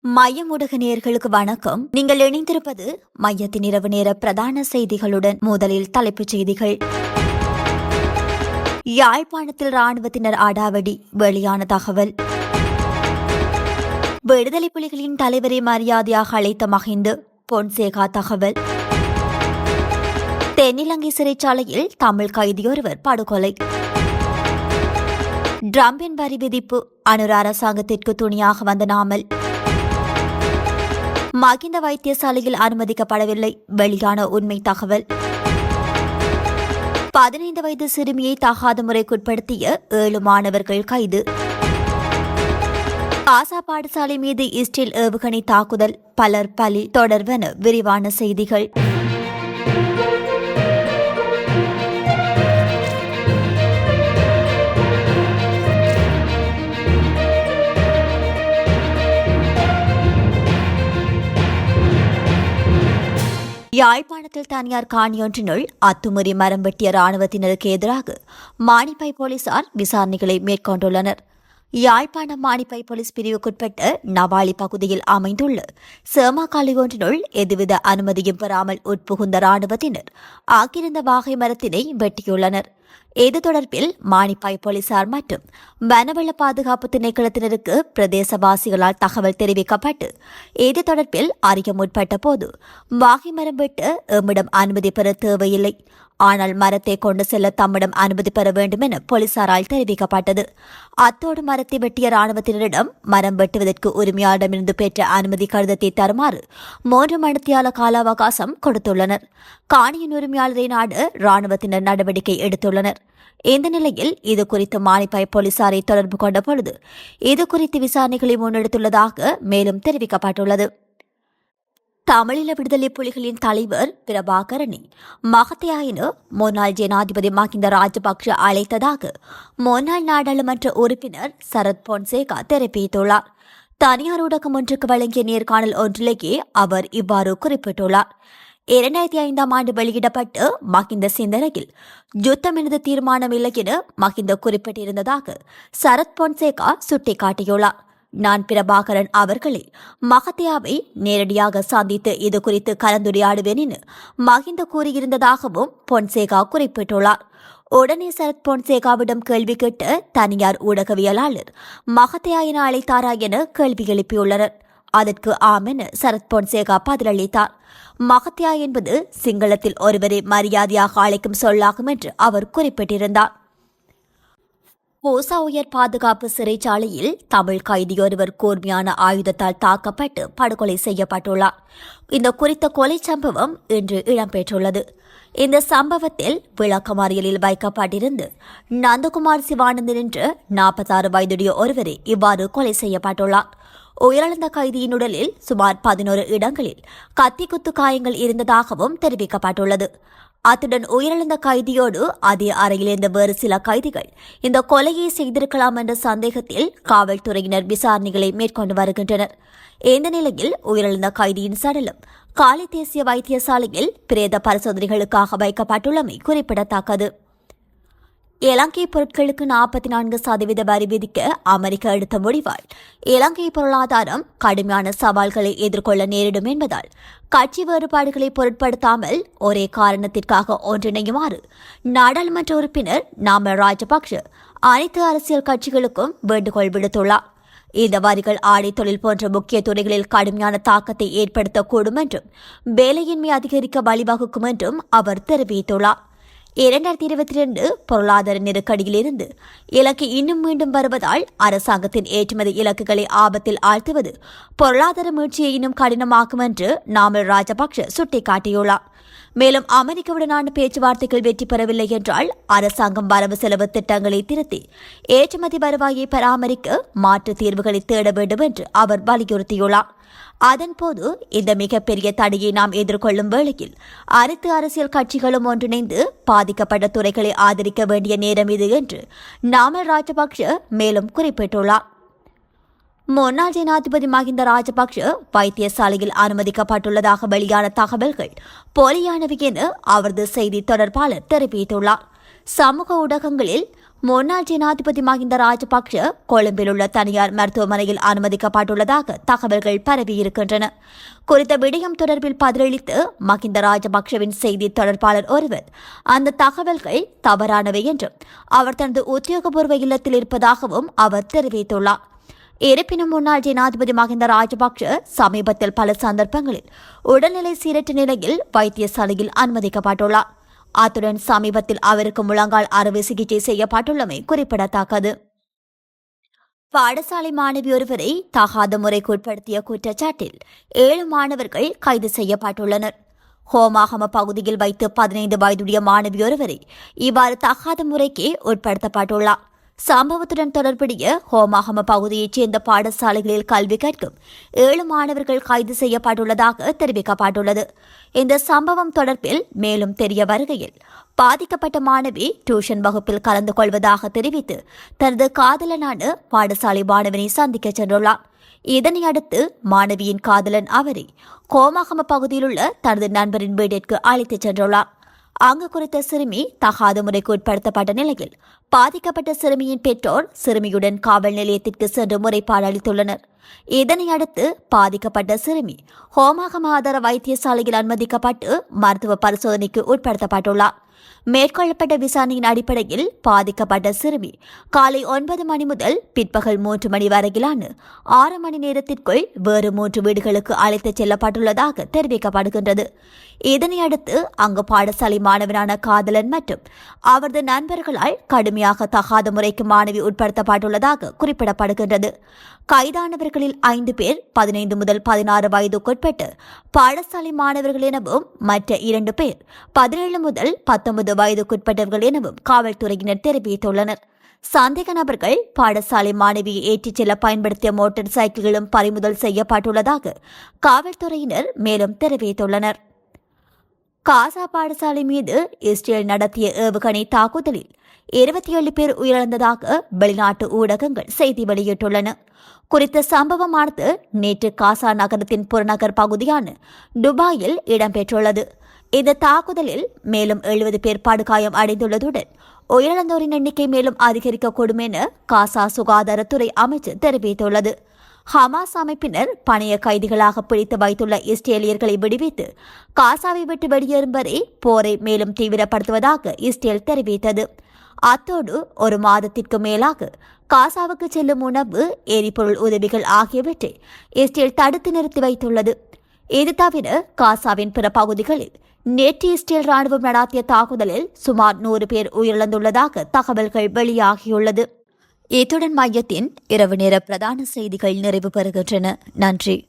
மையம் ஊடக வணக்கம். நீங்கள் இணைந்திருப்பது மையத்தின் இரவு நேர பிரதான செய்திகளுடன் முதலில் தலைப்புச் செய்திகள். யாழ்ப்பாணத்தில் ராணுவத்தினர் அடாவடி வெளியான தகவல். விடுதலை புலிகளின் தலைவரை மரியாதையாக அழைத்த மகிந்து பொன்சேகா தகவல். தென்னிலங்கை சிறைச்சாலையில் தமிழ் கைதியொருவர் படுகொலை. டிரம்பின் வரி விதிப்பு அனுர அரசாங்கத்திற்கு துணியாக வந்த நாமல். மகிந்த வைத்தியசாலையில் அனுமதிக்கப்படவில்லை. வெளியான உண்மை தகவல். பதினைந்து வயது சிறுமியை தகாத முறைக்குட்படுத்திய ஏழு மாணவர்கள் கைது. காசா பாடசாலை மீது இஸ்ரேல் ஏவுகணை தாக்குதல். பலர் பலி தொடர்வன விரிவான செய்திகள். யாழ்ப்பாணத்தில் தனியார் காணியொன்றினுள் அத்துமுறி மரம் வெட்டிய ராணுவத்தினருக்கு எதிராக மானிப்பை போலீசார் விசாரணைகளை மேற்கொண்டுள்ளனர். யாழ்ப்பாணம் மானிப்பை போலீஸ் பிரிவுக்குட்பட்ட நவாலி பகுதியில் அமைந்துள்ள சேமாக்காலி ஒன்றினுள் எதுவித அனுமதியும் பெறாமல் உட்புகுந்த ராணுவத்தினர் ஆக்கிருந்த வாகை மரத்தினை வெட்டியுள்ளனர். இது தொடர்பில் மானிப்பாய் போலீசார் மற்றும் வனவள பாதுகாப்பு திணைக்களத்தினருக்கு பிரதேசவாசிகளால் தகவல் தெரிவிக்கப்பட்டு இது தொடர்பில் அறிய முற்பட்ட போது வாகை மரம் விட்டு எம்மிடம் அனுமதி பெற தேவையில்லை. ஆனால் மரத்தை கொண்டு செல்ல தம்மிடம் அனுமதி பெற வேண்டும் என போலீசாரால் தெரிவிக்கப்பட்டது. அத்தோடு மரத்தை வெட்டிய ராணுவத்தினரிடம் மரம் வெட்டுவதற்கு உரிமையாளரிடமிருந்து பெற்ற அனுமதி கடிதத்தை தருமாறு மூன்று மணித்தியால கால அவகாசம் கொடுத்துள்ளனர். காணியின் உரிமையாளரை நாடு ராணுவத்தினர் நடவடிக்கை எடுத்துள்ளனர். இந்த நிலையில் இது குறித்து மானிப்பாய் போலீசாரை தொடர்பு கொண்ட பொழுது இது குறித்து விசாரணைகளை முன்னெடுத்துள்ளதாக மேலும் தெரிவிக்கப்பட்டுள்ளது. தமிழீழ விடுதலை புலிகளின் தலைவர் பிரபாகரனை மகத்தையாயினு முன்னாள் ஜனாதிபதி மஹிந்த ராஜபக்ஷ அழைத்ததாக முன்னாள் நாடாளுமன்ற உறுப்பினர் சரத் பொன்சேகா தெரிவித்துள்ளார். தனியார் ஊடகம் ஒன்றுக்கு வழங்கிய நேர்காணல் ஒன்றிலேயே அவர் இவ்வாறு குறிப்பிட்டுள்ளார். இரண்டாயிரத்தி ஐந்தாம் ஆண்டு வெளியிடப்பட்டு மஹிந்த சிந்தனையில் யுத்தம் எனது தீர்மானம் இல்லை என மஹிந்த குறிப்பிட்டிருந்ததாக சரத் பொன்சேகா சுட்டிக்காட்டியுள்ளார். நான் பிரபாகரன் அவர்களை மகத்தியாவை நேரடியாக சந்தித்து இது குறித்து கலந்துரையாடுவேன் என மஹிந்த கூறியிருந்ததாகவும் பொன்சேகா குறிப்பிட்டுள்ளார். உடனே சரத் பொன்சேகாவிடம் கேள்வி கேட்ட தனியார் ஊடகவியலாளர் மகத்தையா என அழைத்தாரா என கேள்வி எழுப்பியுள்ளனர். அதற்கு ஆம் என சரத் பொன்சேகா பதிலளித்தார். மகத்யா என்பது சிங்களத்தில் ஒருவரை மரியாதையாக அழைக்கும் சொல்லாகும் என்று அவர் குறிப்பிட்டிருந்தார். ஓசா உயர் பாதுகாப்பு சிறைச்சாலையில் தமிழ் கைதியொருவர் கூர்மையான ஆயுதத்தால் தாக்கப்பட்டு படுகொலை செய்யப்பட்டுள்ளார். இந்த குறித்த கொலை சம்பவம் இன்று இடம்பெற்றுள்ளது. இந்த சம்பவத்தில் விளக்கமறியலில் வைக்கப்பட்டிருந்து நந்தகுமார் சிவானந்தன் என்று நாற்பத்தாறு வயதுடைய ஒருவரே இவ்வாறு கொலை செய்யப்பட்டுள்ளார். உயிரிழந்த கைதியின் உடலில் சுமார் பதினோரு இடங்களில் கத்தி குத்து காயங்கள் இருந்ததாகவும் தெரிவிக்கப்பட்டுள்ளது. அத்துடன் உயிரிழந்த கைதியோடு அதே அறையில் இருந்த வேறு சில கைதிகள் இந்த கொலையை செய்திருக்கலாம் என்ற சந்தேகத்தில் காவல்துறையினர் விசாரணைகளை மேற்கொண்டு வருகின்றனர். இந்த நிலையில் உயிரிழந்த கைதியின் சடலம் காலி தேசிய வைத்தியசாலையில் பிரேத பரிசோதனைகளுக்காக வைக்கப்பட்டுள்ளமை குறிப்பிடத்தக்கது. இலங்கை பொருட்களுக்கு நாற்பத்தி நான்கு சதவீத வரி விதிக்க அமெரிக்கா எடுத்த முடிவால் இலங்கை பொருளாதாரம் கடுமையான சவால்களை எதிர்கொள்ள நேரிடும் என்பதால் கட்சி வேறுபாடுகளை பொருட்படுத்தாமல் ஒரே காரணத்திற்காக ஒன்றிணையுமாறு நாடாளுமன்ற உறுப்பினர் நாம ராஜபக்ஷ அனைத்து அரசியல் கட்சிகளுக்கும் வேண்டுகோள் விடுத்துள்ளார். இந்த வரிகள் ஆடை தொழில் போன்ற முக்கிய துறைகளில் கடுமையான தாக்கத்தை ஏற்படுத்தக்கூடும் என்றும் வேலையின்மை அதிகரிக்க வழிவகுக்கும் என்றும் அவர் தெரிவித்துள்ளார். இரண்டாயிரத்தி இருபத்தி ரெண்டு பொருளாதார நெருக்கடியிலிருந்து இலக்கு இன்னும் மீண்டும் வருவதால் அரசாங்கத்தின் ஏற்றுமதி இலக்குகளை ஆபத்தில் ஆழ்த்துவது பொருளாதார மீழ்ச்சியை இன்னும் கடினமாக்கும் என்று நாமல் ராஜபக்ஷ சுட்டிக்காட்டியுள்ளார். மேலும் அமெரிக்காவுடனான பேச்சுவார்த்தைகள் வெற்றி பெறவில்லை என்றால் அரசாங்கம் வரவு செலவு திட்டங்களை திருத்தி ஏற்றுமதி வருவாயை பராமரிக்க மாற்று தீர்வுகளை தேட வேண்டும் என்று அவர் வலியுறுத்தியுள்ளார். அதன்போது இந்த மிகப்பெரிய தடையை நாம் எதிர்கொள்ளும் வேளையில் அனைத்து அரசியல் கட்சிகளும் ஒன்றிணைந்து பாதிக்கப்பட்ட துறைகளை ஆதரிக்க வேண்டிய நேரம் இது என்று நாமல் ராஜபக்ஷ மேலும் குறிப்பிட்டுள்ளார். முன்னாள் ஜனாதிபதி மஹிந்த ராஜபக்ஷ வைத்தியசாலையில் அனுமதிக்கப்பட்டுள்ளதாக வெளியான தகவல்கள் போலியானவை என அவரது செய்தி தொடர்பாளர் தெரிவித்துள்ளார். சமூக ஊடகங்களில் முன்னாள் ஜனாதிபதி மஹிந்த ராஜபக்ஷ கொழும்பில் உள்ள தனியார் மருத்துவமனையில் அனுமதிக்கப்பட்டுள்ளதாக தகவல்கள் பரவியிருக்கின்றன. குறித்த விடயம் தொடர்பில் பதிலளித்து மஹிந்த ராஜபக்ஷவின் செய்தி தொடர்பாளர் ஒருவர் அந்த தகவல்கள் தவறானவை என்றும் அவர் தனது உத்தியோகபூர்வ இல்லத்தில் இருப்பதாகவும் அவர் தெரிவித்துள்ளார். இருப்பினும் முன்னாள் ஜனாதிபதி மஹிந்த ராஜபக்ஷ சமீபத்தில் பல சந்தர்ப்பங்களில் உடல்நிலை சீரற்ற நிலையில் வைத்தியசாலையில் அனுமதிக்கப்பட்டுள்ளார். அத்துடன் சமீபத்தில் அவருக்கு முழங்கால் அறுவை சிகிச்சை செய்யப்பட்டுள்ளமை குறிப்பிடத்தக்கது. பாடசாலை மாணவி ஒருவரை தகாத முறைக்கு உட்படுத்திய குற்றச்சாட்டில் ஏழு மாணவர்கள் கைது செய்யப்பட்டுள்ளனர். ஹோமாகம பகுதியில் வைத்து பதினைந்து வயதுடைய மாணவி ஒருவரை இவ்வாறு தகாத முறைக்கு உட்படுத்தப்பட்டுள்ளார். சம்பவத்துடன் தொடர்புடைய ஹோமாகம பகுதியைச் சேர்ந்த பாடசாலைகளில் கல்வி கற்கும் ஏழு மாணவர்கள் கைது செய்யப்பட்டுள்ளதாக தெரிவிக்கப்பட்டுள்ளது. இந்த சம்பவம் தொடர்பில் மேலும் தெரிய வருகையில் பாதிக்கப்பட்ட மாணவி டியூஷன் வகுப்பில் கலந்து கொள்வதாக தெரிவித்து தனது காதலனான பாடசாலை மாணவனை சந்திக்க சென்றுள்ளார். இதனை அடுத்து மாணவியின் காதலன் அவரை கோமாகம பகுதியில் உள்ள தனது நண்பரின் வீட்டிற்கு அழைத்துச் சென்றுள்ளார். அங்கு குறித்த சிறுமி தகாத முறைக்கு உட்படுத்தப்பட்ட நிலையில் பாதிக்கப்பட்ட சிறுமியின் பெற்றோர் சிறுமியுடன் காவல் நிலையத்திற்கு சென்று முறைப்பாடு அளித்துள்ளனர். இதனை அடுத்து பாதிக்கப்பட்ட சிறுமி ஹோமாக ஆதார வைத்தியசாலையில் அனுமதிக்கப்பட்டு மருத்துவ பரிசோதனைக்கு உட்படுத்தப்பட்டுள்ளார். மேற்கொள்ளப்பட்ட விசாரணையின் அடிப்படையில் பாதிக்கப்பட்ட சிறுமி காலை ஒன்பது மணி முதல் பிற்பகல் மூன்று மணி வரையிலான ஆறு மணி நேரத்திற்குள் வேறு மூன்று வீடுகளுக்கு அழைத்துச் செல்லப்பட்டுள்ளதாக தெரிவிக்கப்படுகின்றது. இதனையடுத்து அங்கு பாடசாலை மாணவனான காதலன் மற்றும் அவரது நண்பர்களால் கடுமையாக தகாத முறைக்கு மாணவி உட்படுத்தப்பட்டுள்ளதாக குறிப்பிடப்படுகின்றது. கைதானவர்களில் ஐந்து பேர் பதினைந்து முதல் பதினாறு வயதுக்குட்பட்டு பாடசாலை மாணவர்கள் எனவும் மற்ற இரண்டு பேர் பதினேழு முதல் பத்து பத்தொன்பது வயதுக்குட்பட்டவர்கள் எனவும் காவல்துறையினர் தெரிவித்துள்ளனர். சந்தேக நபர்கள் பாடசாலை மாணவியை ஏற்றிச் செல்ல பயன்படுத்திய மோட்டார் சைக்கிள்களும் பறிமுதல் செய்யப்பட்டுள்ளதாக காவல்துறையினர் மேலும் தெரிவித்துள்ளனர். காசா பாடசாலை மீது இஸ்ரேல் நடத்திய ஏவுகணை தாக்குதலில் இருபத்தி ஏழு பேர் உயிரிழந்ததாக வெளிநாட்டு ஊடகங்கள் செய்தி வெளியிட்டுள்ளன. குறித்த சம்பவமானது நேற்று காசா நகரத்தின் புறநகர் பகுதியான துபாயில் இடம்பெற்றுள்ளது. இந்த தாக்குதலில் மேலும் எழுபது பேர் படுகாயம் அடைந்துள்ளதுடன் உயிரிழந்தோரின் எண்ணிக்கை மேலும் அதிகரிக்கக்கூடும் என காசா சுகாதாரத்துறை அமைச்சர் தெரிவித்துள்ளது. ஹமாஸ் அமைப்பினர் பணைய கைதிகளாக பிடித்து வைத்துள்ள இஸ்ரேலியர்களை விடுவித்து காசாவை விட்டு வெளியேறும் வரை போரை மேலும் தீவிரப்படுத்துவதாக இஸ்ரேல் தெரிவித்தது. அத்தோடு ஒரு மாதத்திற்கு மேலாக காசாவுக்கு செல்லும் உணவு எரிபொருள் உதவிகள் ஆகியவற்றை இஸ்ரேல் தடுத்து நிறுத்தி வைத்துள்ளது. இது தவிர காசாவின் பிற பகுதிகளில் நேற்று இஸ்ரேல் ராணுவம் நடாத்திய தாக்குதலில் சுமார் நூறு பேர் உயிரிழந்துள்ளதாக தகவல்கள் வெளியாகியுள்ளது. இத்துடன் மையத்தின் இரவு நேர பிரதான செய்திகள் நிறைவு பெறுகின்றன. நன்றி.